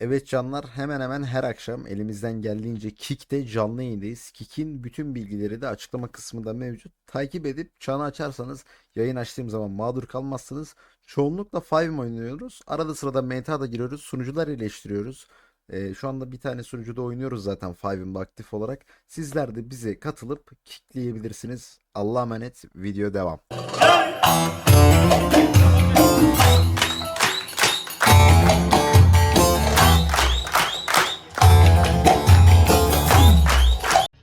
Evet canlar hemen hemen her akşam elimizden geldiğince Kick'te canlı yayındayız. Kick'in bütün bilgileri de açıklama kısmında mevcut. Takip edip çanı açarsanız yayın açtığım zaman mağdur kalmazsınız. Çoğunlukla 5 oynuyoruz. Arada sırada meta da giriyoruz. Sunucular iyileştiriyoruz. Ee, şu anda bir tane sunucuda oynuyoruz zaten 5'ın aktif olarak. Sizler de bize katılıp kickleyebilirsiniz. Allah'a emanet. Video devam.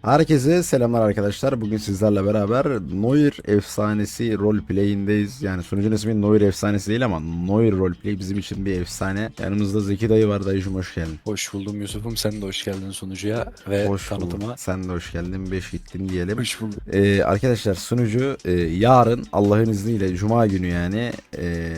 Herkese selamlar arkadaşlar. Bugün sizlerle beraber Noir efsanesi roleplay'indeyiz. Yani sunucunun ismi Noir efsanesi değil ama Noir roleplay bizim için bir efsane. Yanımızda Zeki dayı var. Dayıcım hoş geldin. Hoş buldum Yusuf'um. Sen de hoş geldin sunucuya ve Hoş tanıtıma. bulduk. Sen de hoş geldin. Beş gittin diyelim. Hoş bulduk. Ee, arkadaşlar sunucu e, yarın Allah'ın izniyle Cuma günü yani e,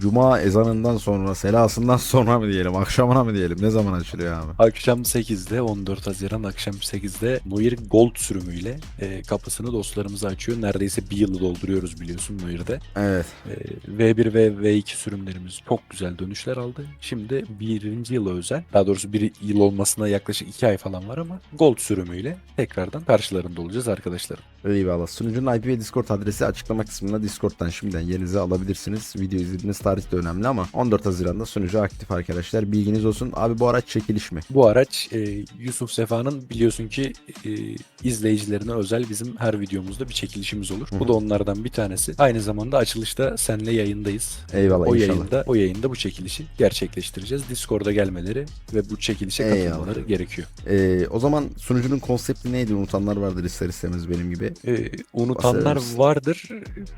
Cuma ezanından sonra selasından sonra mı diyelim akşamına mı diyelim ne zaman açılıyor abi? Akşam 8'de 14 Haziran akşam 8'de Noir Gold sürümüyle e, kapısını dostlarımıza açıyor. Neredeyse bir yılı dolduruyoruz biliyorsun Noir'de. Evet. E, V1 ve V2 sürümlerimiz çok güzel dönüşler aldı. Şimdi birinci yıla özel, daha doğrusu bir yıl olmasına yaklaşık 2 ay falan var ama Gold sürümüyle tekrardan karşılarında olacağız arkadaşlarım. Eyvallah. Sunucunun IP ve Discord adresi açıklama kısmında Discord'dan şimdiden yerinize alabilirsiniz. Video izlediğiniz tarih de önemli ama 14 Haziran'da sunucu aktif arkadaşlar. Bilginiz olsun. Abi bu araç çekiliş mi? Bu araç e, Yusuf Sefa'nın biliyorsun ki e, izleyicilerine özel bizim her videomuzda bir çekilişimiz olur. Hı hı. Bu da onlardan bir tanesi. Aynı zamanda açılışta seninle yayındayız. Eyvallah o inşallah. yayında o yayında bu çekilişi gerçekleştireceğiz. Discord'a gelmeleri ve bu çekilişe Eyvallah. katılmaları gerekiyor. Ee, o zaman sunucunun konsepti neydi? Unutanlar vardır ister istemez benim gibi. Ee, unutanlar Bahseder vardır.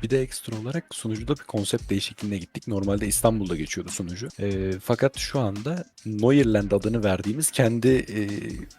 Bir de ekstra olarak sunucuda bir konsept değişikliğine gittik. Normalde İstanbul'da geçiyordu sunucu. Ee, fakat şu anda Noirland adını verdiğimiz kendi e,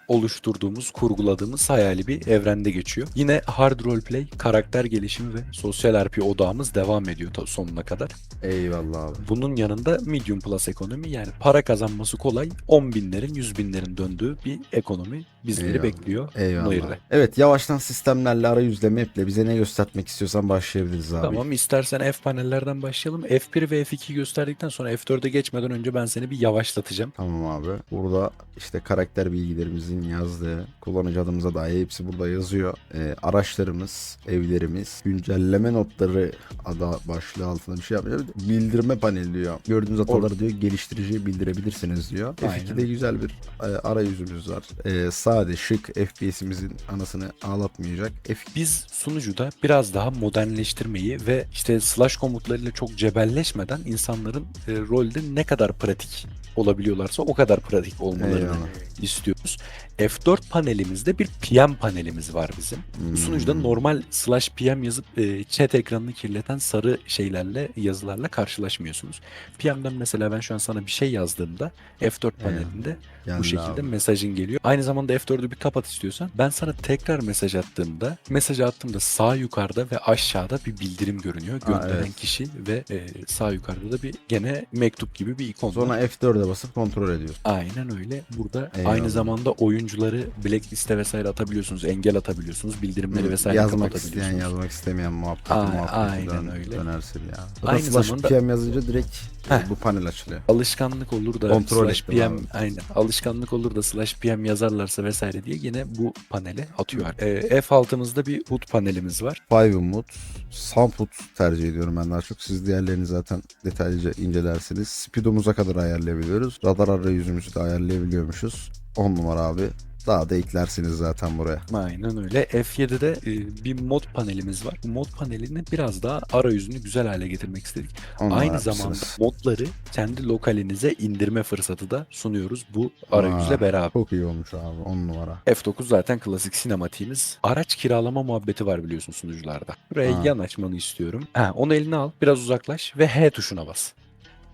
oluşturduğumuz, kurguladığımız hayali bir evrende geçiyor. Yine hard roleplay, karakter gelişimi ve sosyal RP odağımız devam ediyor sonuna kadar. Eyvallah abi. Bunun yanında medium plus ekonomi yani para kazanması kolay 10 binlerin 100 binlerin döndüğü bir ekonomi bizleri Eyvallah. bekliyor Eyvallah. Noir'de. Evet yavaştan sistemlerle arayüzle maple bize ne göstermek istiyorsan başlayabiliriz abi. Tamam istersen F panellerden başlayalım. F1 ve F2'yi gösterdikten sonra F4'e geçmeden önce ben seni bir yavaşlatacağım. Tamam abi. Burada işte karakter bilgilerimizin yazdığı, kullanıcı adımıza dair hepsi burada yazıyor. Ee, araçlarımız, evlerimiz, güncelleme notları ada başlığı altında bir şey yapmıyor. Bildirme paneli diyor. Gördüğünüz hataları diyor geliştirici bildirebilirsiniz diyor. Aynen. F2'de güzel bir e, arayüzümüz var. E, sade, şık, FPS'imizin anasını ağlatmayacak. F Biz sunucuda biraz daha modernleştirmeyi ve işte slash komutlarıyla çok cebelleşmeden insanların e, rolde ne kadar pratik olabiliyorlarsa o kadar pratik olmalarını Eyvallah. istiyoruz. F4 panelimizde bir PM panelimiz var bizim. Hmm. Sunucuda normal slash PM yazıp e, chat ekranını kirleten sarı şeylerle yazılarla karşılaşmıyorsunuz. PM'den mesela ben şu an sana bir şey yazdığımda F4 panelinde Geldi bu şekilde abi. mesajın geliyor. Aynı zamanda F4'ü bir kapat istiyorsan ben sana tekrar mesaj attığımda mesaj attığımda sağ yukarıda ve aşağıda bir bildirim görünüyor. Aa, Gönderen evet. kişi ve e, sağ yukarıda da bir gene mektup gibi bir ikon var. Sonra F4'e basıp kontrol ediyorsun. Aynen öyle. Burada Eyvallah. aynı zamanda oyuncuları blackliste vesaire atabiliyorsunuz, engel atabiliyorsunuz, bildirimleri vesaire yazmak isteyen yazmak istemeyen muhabbeti A- muhabbeti aynen dön- öyle. dönersin ya. Aynı Aynı slash zamanda- PM yazınca direkt e, Heh. bu panel açılıyor. Alışkanlık olur da Kontrol slash PM abi. aynen alışkanlık olur da slash PM yazarlarsa vesaire diye yine bu panele atıyor. Ee, F6'mızda bir HUD panelimiz var. Five Mood, Sunfoot tercih ediyorum ben daha çok. Siz diğerlerini zaten detaylıca incelersiniz. Speedomuza kadar ayarlayabiliyoruz. Radar arayüzümüzü de ayarlayabiliyormuşuz. 10 numara abi. Daha da eklersiniz zaten buraya. Aynen öyle. F7'de e, bir mod panelimiz var. Bu mod panelini biraz daha arayüzünü güzel hale getirmek istedik. 10 numara Aynı yapmışsınız. zamanda modları kendi lokalinize indirme fırsatı da sunuyoruz bu arayüzle Aa, beraber. Çok iyi olmuş abi 10 numara. F9 zaten klasik sinematiğimiz. Araç kiralama muhabbeti var biliyorsun sunucularda. Buraya Ha. yan açmanı istiyorum. Ha, onu eline al, biraz uzaklaş ve H tuşuna bas.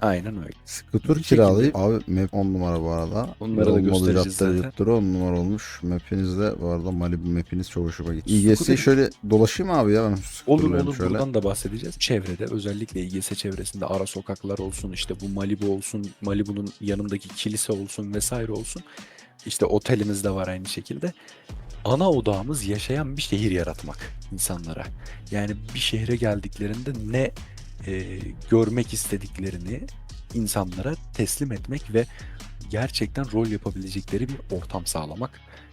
Aynen öyle. Scooter kiralayıp abi map 10 numara bu arada. Onları da göstereceğiz zaten. yuttura 10 numara olmuş. Map'iniz de bu arada Malibu map'iniz çok hoşuma gitti. İGS'yi şöyle dolaşayım abi ya ben Olur olur şöyle. buradan da bahsedeceğiz. Çevrede özellikle İGS çevresinde ara sokaklar olsun işte bu Malibu olsun Malibu'nun yanındaki kilise olsun vesaire olsun. İşte otelimiz de var aynı şekilde. Ana odağımız yaşayan bir şehir yaratmak insanlara. Yani bir şehre geldiklerinde ne e, görmek istediklerini insanlara teslim etmek ve gerçekten rol yapabilecekleri bir ortam sağlamak.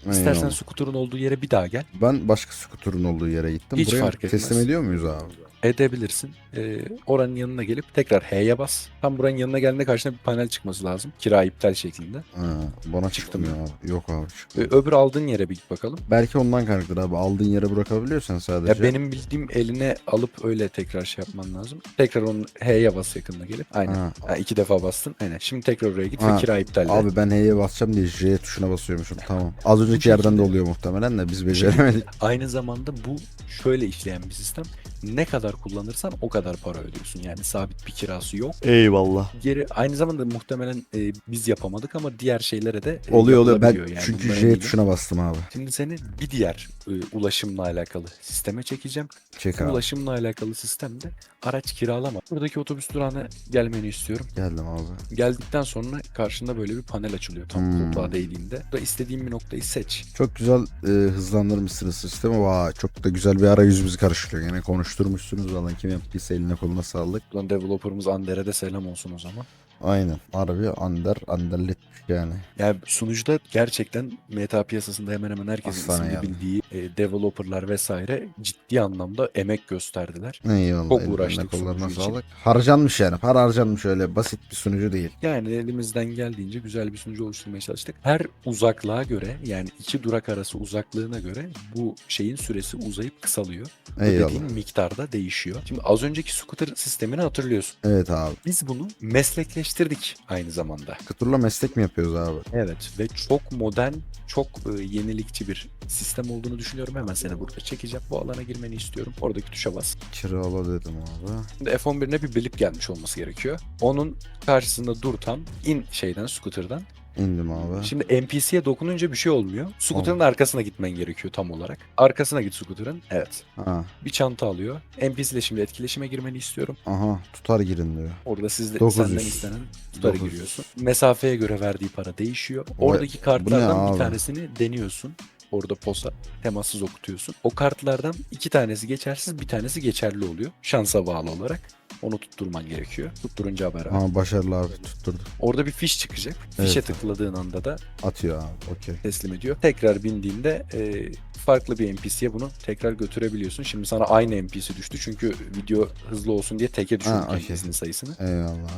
İstersen Eyvallah. scooter'ın olduğu yere bir daha gel. Ben başka skuturun olduğu yere gittim. Hiç Buraya fark etmez. teslim ediyor muyuz abi? Edebilirsin. Ee, oranın yanına gelip tekrar H'ye bas. Tam buranın yanına geldiğinde karşına bir panel çıkması lazım. Kira iptal şeklinde. Ha, bana Çıktı çıktım ya. Yok abi çıktı. öbür aldığın yere bir git bakalım. Belki ondan kaynaklıdır abi. Aldığın yere bırakabiliyorsan sadece. Ya benim bildiğim eline alıp öyle tekrar şey yapman lazım. Tekrar onun H'ye bas yakınına gelip. Aynen. Ha, Ha, iki defa bastın. Aynen. Şimdi tekrar oraya git Ha, ve kira iptal et. Abi ben H'ye basacağım diye J tuşuna basıyormuşum. Tamam. Az önceki yerden de oluyor muhtemelen de biz beceremedik. Aynı zamanda bu şöyle işleyen bir sistem. Ne kadar kullanırsan o kadar para ödüyorsun. Yani sabit bir kirası yok. Eyvallah. Geri aynı zamanda muhtemelen e, biz yapamadık ama diğer şeylere de e, Oluyor oluyor. Ben yani. çünkü J tuşuna bastım abi. Şimdi seni bir diğer e, ulaşımla alakalı sisteme çekeceğim. Çek abi. ulaşımla alakalı sistemde araç kiralama. Buradaki otobüs durağına gelmeni istiyorum. Geldim abi. Geldikten sonra karşında böyle bir panel açılıyor tam Hmm. koltuğa değdiğinde. Burada istediğin bir noktayı seç. Çok güzel e, hızlandırmışsınız sistemi. Vay çok da güzel bir arayüzümüzü karıştırıyor. Yine konuşturmuşsunuz valla kim yaptıysa eline koluna sağlık. Buradan developer'ımız Ander'e de selam olsun o zaman. Aynen. Harbi under underletmiş yani. Yani sunucuda gerçekten meta piyasasında hemen hemen herkesin Aslan ismini yani. bildiği e, developerlar vesaire ciddi anlamda emek gösterdiler. Eyvallah. Çok uğraştık sunucu için. sağlık. Harcanmış yani. Para harcanmış öyle basit bir sunucu değil. Yani elimizden geldiğince güzel bir sunucu oluşturmaya çalıştık. Her uzaklığa göre yani iki durak arası uzaklığına göre bu şeyin süresi uzayıp kısalıyor. Bu Eyvallah. dediğin miktarda değişiyor. Şimdi az önceki scooter sistemini hatırlıyorsun. Evet abi. Biz bunu meslekleştirdik aynı zamanda. Kuturla meslek mi yapıyoruz abi? Evet ve çok modern, çok e, yenilikçi bir sistem olduğunu düşünüyorum. Hemen seni burada çekeceğim. Bu alana girmeni istiyorum. Oradaki tuşa bas. Kirala dedim abi. Şimdi F11'ine bir blip gelmiş olması gerekiyor. Onun karşısında dur tam. in şeyden, scooter'dan. İndim abi. Şimdi NPC'ye dokununca bir şey olmuyor. Scooter'ın arkasına gitmen gerekiyor tam olarak. Arkasına git scooter'ın. Evet. Ha. Bir çanta alıyor. NPC ile şimdi etkileşime girmeni istiyorum. Aha tutar girin diyor. Orada sizde 900. senden istenen tutarı 900. giriyorsun. Mesafeye göre verdiği para değişiyor. Vay, Oradaki kartlardan abi? bir tanesini deniyorsun. Orada posa temassız okutuyorsun. O kartlardan iki tanesi geçersiz bir tanesi geçerli oluyor. Şansa bağlı olarak. Onu tutturman gerekiyor. Tutturunca haber ver. Ama başarılı abi tutturdu. Orada bir fiş çıkacak. Fişe Evet. tıkladığın anda da Atıyor abi. Okey. teslim ediyor. Tekrar bindiğinde e, farklı bir NPC'ye bunu tekrar götürebiliyorsun. Şimdi sana aynı NPC düştü çünkü video hızlı olsun diye teke düşürdük Ha, okey. NPC'nin sayısını. Eyvallah.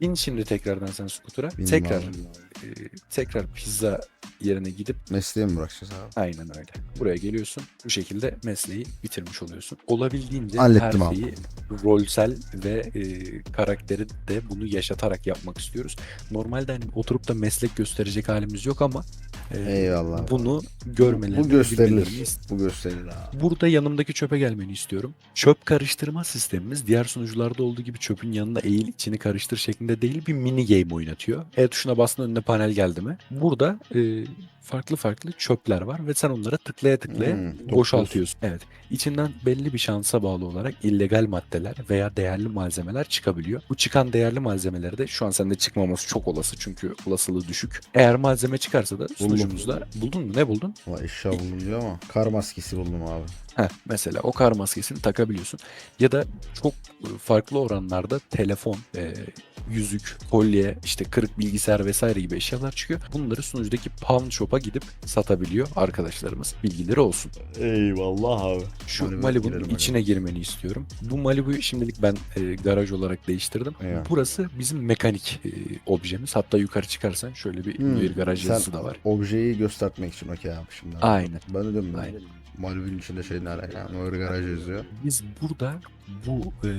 Bin şimdi tekrardan sen skutura. Bindim Tekrar abi. e, tekrar pizza yerine gidip Mesleğe mi bırakacağız abi? aynen öyle. Buraya geliyorsun. Bu şekilde mesleği bitirmiş oluyorsun. Olabildiğince Hallettim her abi. şeyi rolsel ve e, karakteri de bunu yaşatarak yapmak istiyoruz. Normalde hani oturup da meslek gösterecek halimiz yok ama e, Eyvallah abi. bunu görmelerini Bu gösterilir. bilmelerini Bu gösterilir abi. Burada yanımdaki çöpe gelmeni istiyorum. Çöp karıştırma sistemimiz diğer sunucularda olduğu gibi çöpün yanına eğil içini karıştır şeklinde değil bir mini game oynatıyor. E tuşuna bastığında önüne panel geldi mi? Burada e, farklı farklı çöpler var ve sen onlara tıklaya tıklaya Hmm, boşaltıyorsun. Evet. İçinden belli bir şansa bağlı olarak illegal maddeler veya değerli malzemeler çıkabiliyor. Bu çıkan değerli malzemeleri de şu an sende çıkmaması çok olası çünkü olasılığı düşük. Eğer malzeme çıkarsa da sunucumuzda buldun mu? Ne buldun? Vay eşya buldum diyor ama kar maskesi buldum abi. Heh, mesela o kar maskesini takabiliyorsun. Ya da çok e, farklı oranlarda telefon, e, yüzük, kolye, işte kırık bilgisayar vesaire gibi eşyalar çıkıyor. Bunları sunucudaki pawn shop'a gidip satabiliyor arkadaşlarımız. Bilgileri olsun. Eyvallah abi. Şu Malibu'ya Malibu'nun içine girmeni istiyorum. Bu Malibu'yu şimdilik ben e, garaj olarak değiştirdim. Eyvallah. Burası bizim mekanik e, objemiz. Hatta yukarı çıkarsan şöyle bir, Hmm, bir garaj yazısı da var. Objeyi göstermek için okey abi şimdi. Aynen. Ben de diyorum Aynen. Malibin içinde şey ne alaka? Öyle garaj yazıyor. Biz burada bu e,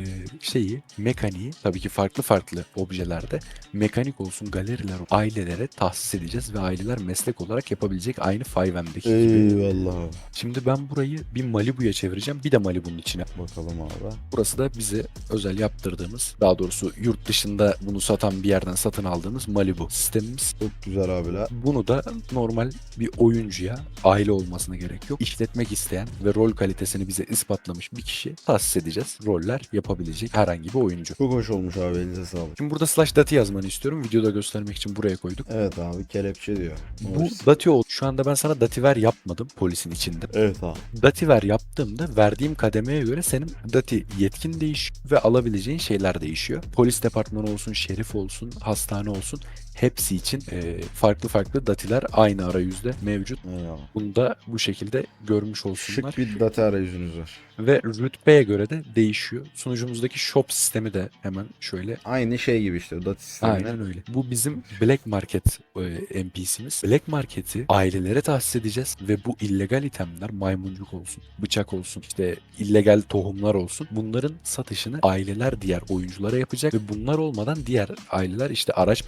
şeyi, mekaniği tabii ki farklı farklı objelerde mekanik olsun galeriler, ailelere tahsis edeceğiz ve aileler meslek olarak yapabilecek aynı 5M'deki gibi. Eyvallah. Şimdi ben burayı bir Malibu'ya çevireceğim, bir de Malibu'nun içine. Bakalım abi. Burası da bize özel yaptırdığımız, daha doğrusu yurt dışında bunu satan bir yerden satın aldığımız Malibu sistemimiz. Çok güzel abiler. Bunu da normal bir oyuncuya aile olmasına gerek yok. İşletmek isteyen ve rol kalitesini bize ispatlamış bir kişi tahsis edeceğiz. Roller yapabilecek herhangi bir oyuncu. Çok hoş olmuş abi elinize sağlık. Şimdi burada slash dati yazmanı istiyorum. Videoda göstermek için buraya koyduk. Evet abi kelepçe diyor. Bu dati oldu. Şu anda ben sana dativer yapmadım polisin içinde. Evet abi. Dativer yaptığımda verdiğim kademeye göre senin dati yetkin değişiyor ve alabileceğin şeyler değişiyor. Polis departmanı olsun, şerif olsun, hastane olsun hepsi için e, farklı farklı datiler aynı arayüzde mevcut. Eyvallah. Bunu da bu şekilde görmüş olsunlar. Şık bir data arayüzünüz var. Ve rütbeye göre de değişiyor. Sunucumuzdaki shop sistemi de hemen şöyle Aynı şey gibi işte data sisteminin. Aynen öyle. Bu bizim Black Market e, NPC'miz. Black Market'i ailelere tahsis edeceğiz ve bu illegal itemler maymuncuk olsun, bıçak olsun, işte illegal tohumlar olsun. Bunların satışını aileler diğer oyunculara yapacak ve bunlar olmadan diğer aileler işte araç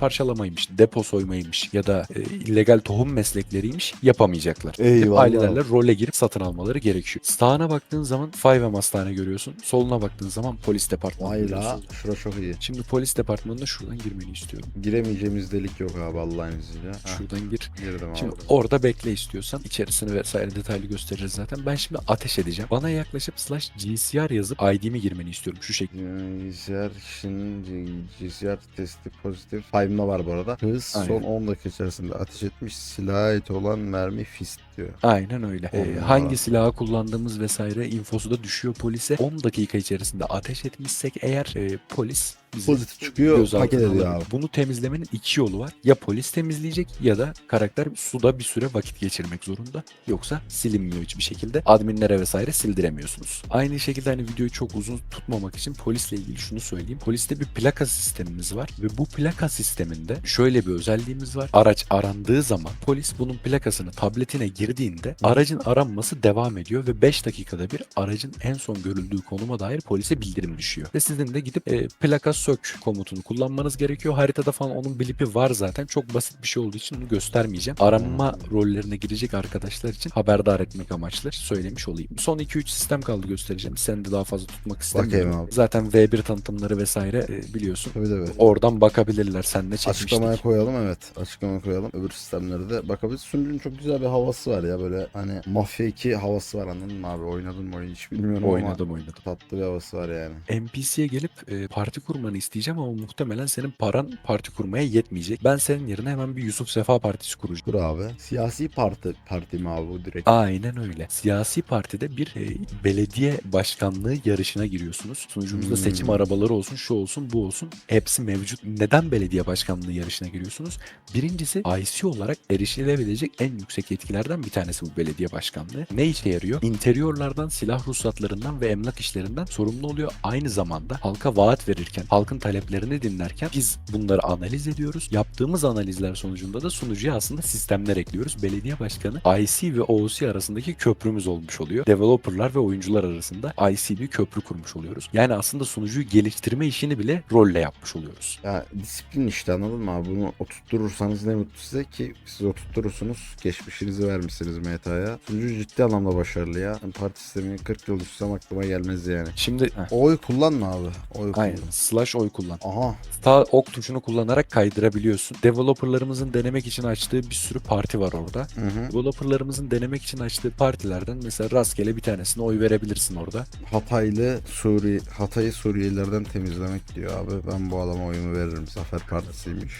parçalamaymış, depo soymaymış ya da e, illegal tohum meslekleriymiş yapamayacaklar. Eyvallah. Ailelerle role girip satın almaları gerekiyor. Sağına baktığın zaman 5M hastane görüyorsun. Soluna baktığın zaman polis departmanı Vay görüyorsun. la şura çok iyi. Şimdi polis departmanına şuradan girmeni istiyorum. Giremeyeceğimiz delik yok abi Allah'ın izniyle. Şuradan gir. girdim abi. Şimdi orada bekle istiyorsan içerisini vesaire detaylı gösteririz zaten. Ben şimdi ateş edeceğim. Bana yaklaşıp slash GCR yazıp ID'mi girmeni istiyorum şu şekilde. GCR şimdi GCR testi pozitif. Five'da var bu arada. Hız Aynen. son 10 dakika içerisinde ateş etmiş silaha ait olan mermi fist diyor. Aynen öyle. Ee, hangi silahı kullandığımız vesaire infosu da düşüyor polise. 10 dakika içerisinde ateş etmişsek eğer e, polis Pozitif çıkıyor paket ediyor abi. Bunu temizlemenin iki yolu var. Ya polis temizleyecek ya da karakter suda bir süre vakit geçirmek zorunda. Yoksa silinmiyor hiçbir şekilde. Adminlere vesaire sildiremiyorsunuz. Aynı şekilde hani videoyu çok uzun tutmamak için polisle ilgili şunu söyleyeyim. Poliste bir plaka sistemimiz var ve bu plaka sisteminde şöyle bir özelliğimiz var. Araç arandığı zaman polis bunun plakasını tabletine girdiğinde aracın aranması devam ediyor ve 5 dakikada bir aracın en son görüldüğü konuma dair polise bildirim düşüyor. Ve sizin de gidip e, plaka sök komutunu kullanmanız gerekiyor. Haritada falan onun blipi var zaten. Çok basit bir şey olduğu için bunu göstermeyeceğim. Aranma rollerine girecek arkadaşlar için haberdar etmek amaçlı söylemiş olayım. Son 2-3 sistem kaldı göstereceğim. Seni de daha fazla tutmak istemiyorum. Bakayım abi. Zaten V1 tanıtımları vesaire e, biliyorsun. Tabii tabii. Oradan bakabilirler. Sen de çekmiştik. Açıklamaya koyalım evet. Açıklamaya koyalım. Öbür sistemleri de bakabiliriz. Sunucunun çok güzel bir havası var ya böyle hani Mafya 2 havası var anladın mı abi? Oynadın mı oyunu hiç bilmiyorum Oynadım ama oynadım. tatlı bir havası var yani. NPC'ye gelip e, parti kurmanı isteyeceğim ama muhtemelen senin paran parti kurmaya yetmeyecek. Ben senin yerine hemen bir Yusuf Sefa Partisi kuracağım. Dur abi. Siyasi parti parti mi abi bu direkt? Aynen öyle. Siyasi partide bir e, belediye başkanlığı yarışına giriyorsunuz. Sunucumuzda Hmm. seçim arabaları olsun, şu olsun, bu olsun. Hepsi mevcut. Neden belediye başkanlığı yarışına giriyorsunuz? Birincisi IC olarak erişilebilecek en yüksek yetkilerden bir tanesi bu belediye başkanlığı. Ne işe yarıyor? İnteriorlardan, silah ruhsatlarından ve emlak işlerinden sorumlu oluyor. Aynı zamanda halka vaat verirken, halkın taleplerini dinlerken biz bunları analiz ediyoruz. Yaptığımız analizler sonucunda da sunucuya aslında sistemler ekliyoruz. Belediye başkanı IC ve OOC arasındaki köprümüz olmuş oluyor. Developerlar ve oyuncular arasında IC bir köprü kurmuş oluyoruz. Yani aslında sunucuyu geliştirme işini bile rolle yapmış oluyoruz. Ya disiplin işte anladın mı abi? Bunu oturturursanız ne mutlu size ki siz oturturursunuz. Geçmişinizi vermişsiniz meta'ya. Sunucu ciddi anlamda başarılı ya. Ben parti sistemini 40 yıl düşsem aklıma gelmez yani. Şimdi heh, Oy kullanma abi. Oy kullan. aynen slash oy kullan. Aha. Sağ ok tuşunu kullanarak kaydırabiliyorsun. Developerlarımızın denemek için açtığı bir sürü parti var orada. Hı hı. Developerlarımızın denemek için açtığı partilerden mesela rastgele bir tanesine oy verebilirsin orada. Hataylı Suri Hatay'ı Suriyelilerden temizlemek diyor abi. Ben bu adama oyumu veririm. Zafer Partisi'ymiş.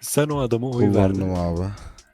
Sen o adama oy verdin. Kullandım abi.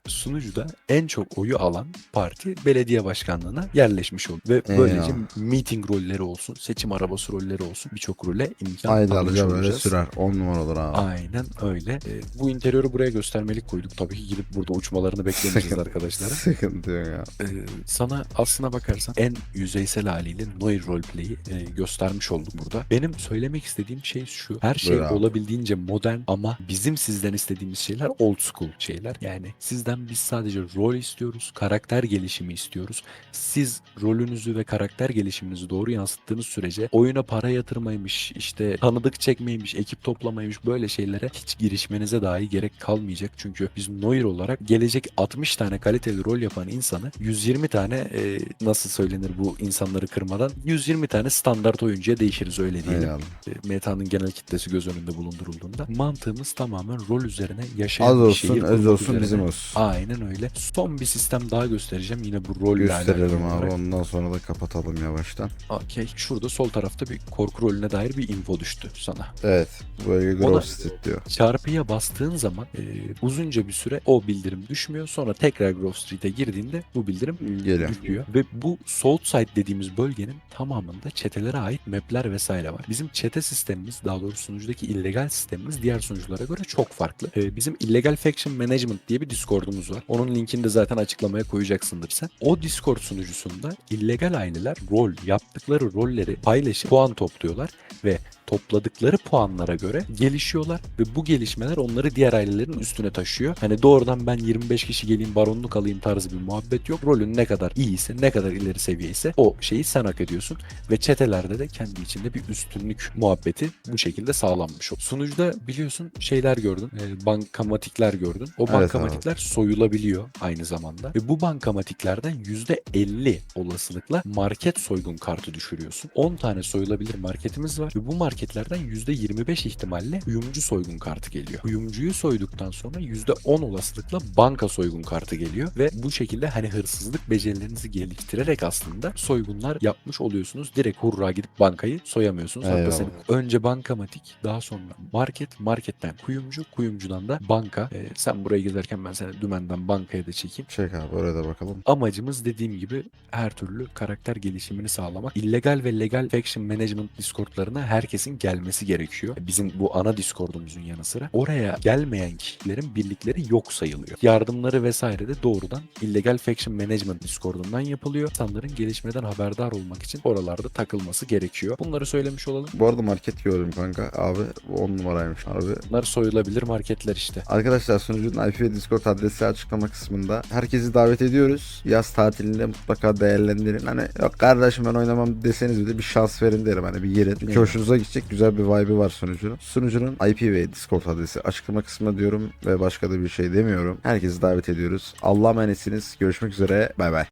Sunucuda en çok oyu alan parti belediye başkanlığına yerleşmiş oldu. Ve böylece Eyvallah. meeting rolleri olsun, seçim arabası rolleri olsun birçok role imkan tanımış alacağım öyle olacağız. sürer. 10 numara olur abi. Aynen öyle. Ee, bu interiörü buraya göstermelik koyduk. Tabii ki gidip burada uçmalarını beklemeyeceğiz arkadaşlar. Sıkıntı yok ya. Ee, sana aslına bakarsan en yüzeysel haliyle Noir roleplay'i e, göstermiş olduk burada. Benim söylemek istediğim şey şu. Her şey Buyur abi. olabildiğince modern ama bizim sizden istediğimiz şeyler old school şeyler. Yani sizden biz sadece rol istiyoruz, karakter gelişimi istiyoruz. Siz rolünüzü ve karakter gelişiminizi doğru yansıttığınız sürece oyuna para yatırmaymış, işte tanıdık çekmeymiş, ekip toplamaymış böyle şeylere hiç girişmenize dahi gerek kalmayacak. Çünkü biz Noir olarak gelecek 60 tane kaliteli rol yapan insanı 120 tane e, nasıl söylenir bu insanları kırmadan 120 tane standart oyuncuya değişiriz öyle diyelim. E, Meta'nın genel kitlesi göz önünde bulundurulduğunda mantığımız tamamen rol üzerine yaşayan Az bir olsun öz kurmak olsun üzerine. bizim olsun. Aynen öyle. Son bir sistem daha göstereceğim yine bu rolle Gösterelim abi ondan sonra da kapatalım yavaştan. Okey. Şurada sol tarafta bir korku rolüne dair bir info düştü sana. Evet böyle Ona- Grove Street diyor. Çarpıya bastığın zaman e, uzunca bir süre o bildirim düşmüyor. Sonra tekrar Grove Street'e girdiğinde bu bildirim Geliyor. düşüyor. Ve bu Southside dediğimiz bölgenin tamamında çetelere ait mapler vesaire var. Bizim çete sistemimiz daha doğrusu sunucudaki illegal sistemimiz diğer sunuculara göre çok farklı. E, bizim Illegal Faction Management diye bir Discord'umuz var. Onun linkini de zaten açıklamaya koyacaksındır sen. O Discord sunucusunda illegal aileler rol yaptıkları rolleri paylaşıp puan topluyorlar ve topladıkları puanlara göre gelişiyorlar ve bu gelişmeler onları diğer ailelerin üstüne taşıyor. Hani doğrudan ben 25 kişi geleyim baronluk alayım tarzı bir muhabbet yok. Rolün ne kadar iyiyse, ne kadar ileri seviyeyse o şeyi sen hak ediyorsun ve çetelerde de kendi içinde bir üstünlük muhabbeti bu şekilde sağlanmış oldu. Sunucuda biliyorsun şeyler gördün, e, bankamatikler gördün. O Evet bankamatikler soyulabiliyor aynı zamanda ve bu bankamatiklerden %50 olasılıkla market soygun kartı düşürüyorsun. 10 tane soyulabilir marketimiz var ve bu marketlerden %25 ihtimalle uyumcu soygun kartı geliyor. Uyumcuyu soyduktan sonra %10 olasılıkla banka soygun kartı geliyor ve bu şekilde hani hırsızlık becerilerinizi geliştirerek aslında soygunlar yapmış oluyorsunuz. Direkt hurra gidip bankayı soyamıyorsunuz. Hatta senin önce bankamatik daha sonra market, marketten kuyumcu, kuyumcudan da banka. Ee, sen buraya gezerken ben seni dümenden bankaya da çekeyim. Çek abi oraya da bakalım. Amacımız dediğim gibi her türlü karakter gelişimini sağlamak. İllegal ve legal faction management discordlarına herkesin gelmesi gerekiyor. Bizim bu ana discordumuzun yanı sıra. Oraya gelmeyen kişilerin birlikleri yok sayılıyor. Yardımları vesaire de doğrudan illegal faction management discordundan yapılıyor. İnsanların gelişmeden haberdar olmak için oralarda takılması gerekiyor. Bunları söylemiş olalım. Bu arada market gördüm kanka. Abi 10 numaraymış abi. Bunlar soyulabilir marketler işte. Arkadaşlar sunucunun IP ve Discord adresi açıklama kısmında. Herkesi davet ediyoruz. Yaz tatilinde mutlaka değerlendirin. Hani yok kardeşim ben oynamam deseniz bile bir şans verin derim. Hani bir girin. Çünkü hoşunuza gidecek güzel bir vibe'ı var sunucunun. Sunucunun IP ve Discord adresi açıklama kısmında diyorum ve başka da bir şey demiyorum. Herkesi davet ediyoruz. Allah'a emanetsiniz. Görüşmek üzere. Bay bay.